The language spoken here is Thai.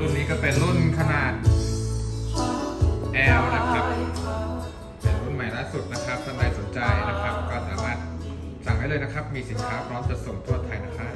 รุ่นนี้ก็เป็นรุ่นขนาด L นะครับ เป็นรุ่นใหม่ล่าสุดนะครับท่านใดสนใจนะครับ ก็สามารถสั่งได้เลยนะครับ มีสินค้าพร้อมจะส่งทั่วไทยนะครับ